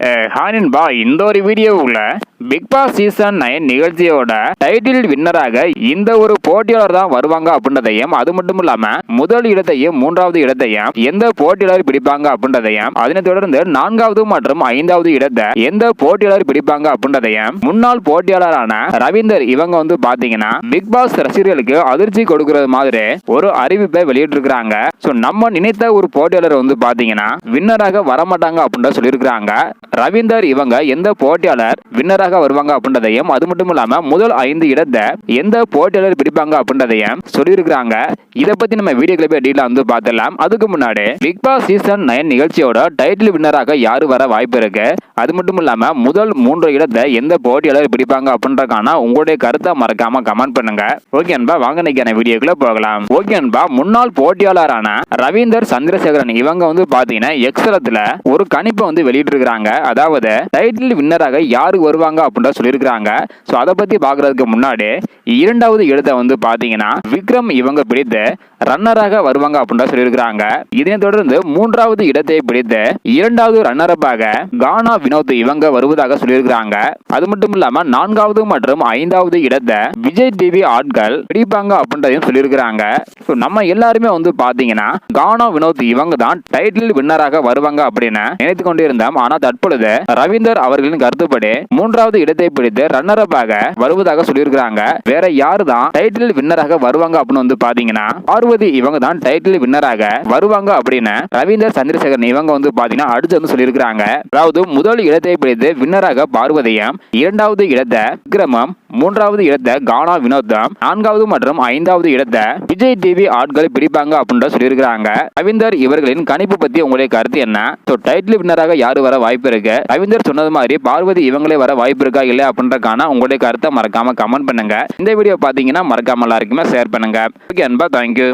uh, ஹானின்பா இந்த ஒரு வீடியோவுக்குள்ள பிக் பாஸ் சீசன் நைன் நிகழ்ச்சியோட டைட்டில் வின்னராக இந்த ஒரு போட்டியாளர் தான் வருவாங்க அப்படின்றதையும் அது மட்டும் இல்லாம முதல் இடத்தையும் மூன்றாவது இடத்தையும் எந்த போட்டியாளர் பிடிப்பாங்க அப்படின்றதையும் அதனைத் தொடர்ந்து நான்காவது மற்றும் ஐந்தாவது இடத்தை எந்த போட்டியாளர் பிடிப்பாங்க அப்படின்றதையும் முன்னாள் போட்டியாளரான ரவீந்தர் இவங்க வந்து பாத்தீங்கன்னா பிக் பாஸ் ரசிகர்களுக்கு அதிர்ச்சி கொடுக்கறது மாதிரி ஒரு அறிவிப்பை வெளியிட்டிருக்கிறாங்க. ஸோ நம்ம நினைத்த ஒரு போட்டியாளர் வந்து பாத்தீங்கன்னா வின்னராக வரமாட்டாங்க அப்படின்ற சொல்லியிருக்கிறாங்க. ரவி ரவீந்தர் இவங்க எந்த போட்டியாளர் வின்னராக வருவாங்க அப்படின்றதையும் அது மட்டும் இல்லாம முதல் ஐந்து இடத்தை எந்த போட்டியாளர் பிடிப்பாங்க அப்படின்றதையும் சொல்லியிருக்கிறாங்க. இதை பத்தி நம்ம வீடியோ கிளிப்பை டீலா வந்து பார்த்துடலாம். அதுக்கு முன்னாடி பிக் பாஸ் சீசன் நைன் நிகழ்ச்சியோட டைட்டில் வின்னராக யாரு வர வாய்ப்பு இருக்கு? அது மட்டும் இல்லாம முதல் மூன்று இடத்தை எந்த போட்டியாளர் பிடிப்பாங்க அப்படின்றக்கான உங்களுடைய கருத்தை மறக்காம கமெண்ட் பண்ணுங்க. ஓகே அன்பா வாங்க நிற்கான வீடியோக்குள்ள போகலாம். ஓகே அன்பா முன்னாள் போட்டியாளரான ரவீந்தர் சந்திரசேகரன் இவங்க வந்து பாத்தீங்கன்னா எக்ஸலத்துல ஒரு கணிப்பை வந்து வெளியிட்டிருக்கிறாங்க. அதாவது டைட்டில் வின்னராக யாரு வருவாங்க அப்படின்ற சொல்லியிருக்கிறாங்க. ஸோ அதை பற்றி பார்க்கறதுக்கு முன்னாடி இரண்டாவது இடத்தை வந்து பார்த்தீங்கன்னா விக்ரம் இவங்க பிடித்து ரன்னராக வருவாங்க அப்படின்ற சொல்லியிருக்கிறாங்க. இதனைத் தொடர்ந்து மூன்றாவது இடத்தை பிடித்து இரண்டாவது ரன்னரப்பாக கானா வினோத் இவங்க வருவதாக சொல்லியிருக்கிறாங்க. அது மட்டும் இல்லாம நான்காவது மற்றும் ஐந்தாவது இடத்தை விஜய் டிவி ஆட்கள் பிடிப்பாங்க அப்படின்றதையும் சொல்லியிருக்கிறாங்க. ஸோ நம்ம எல்லாருமே வந்து பாத்தீங்கன்னா கானா வினோத் இவங்க தான் டைட்டில் வின்னராக வருவாங்க அப்படின்னு நினைத்து கொண்டிருந்தோம். ஆனா தற்பொழுது ரவீந்தர் அவர்களின் கருத்துப்படி மூன்றாவது இடத்தை பிடித்து ரன்னரப்பாக வருவதாக சொல்லியிருக்கிறாங்க. வேற யாரு தான் டைட்டில் வின்னராக வருவாங்க அப்படின்னு வந்து பாத்தீங்கன்னா பார்வதி இவங்க தான் டைட்டில் வின்னராக வருவாங்க அப்படின்னு ரவீந்தர் சந்திரசேகரன் இவங்க வந்து பாத்தீங்கன்னா அடுத்து வந்து சொல்லியிருக்கிறாங்க. அதாவது முதல் இடத்தை பிடித்து வின்னராக பார்வதியும் இரண்டாவது இடத்தை விக்ரமம் மூன்றாவது இடத்தை கானா வினோதம் நான்காவது மற்றும் ஐந்தாவது இடத்தை விஜய் டிவி ஆட்கள் பிடிப்பாங்க அப்படின்ற சொல்லியிருக்கிறாங்க. ரவீந்தர் இவர்களின் கணிப்பு பத்தி உங்களுடைய கருத்து என்ன? டைட்டில் வின்னராக யாரு வர வாய்ப்பு இருக்கு? ரவீந்தர் சொன்னது மாதிரி பார்வதி இவங்களே வர வாய்ப்பு இருக்கா இல்லையா அப்படின்றக்கான உங்களுடைய கருத்தை மறக்காம கமெண்ட் பண்ணுங்க. இந்த வீடியோ பாத்தீங்கன்னா மறக்காம எல்லாருக்குமே ஷேர் பண்ணுங்க. ஓகே அன்பா தேங்க்யூ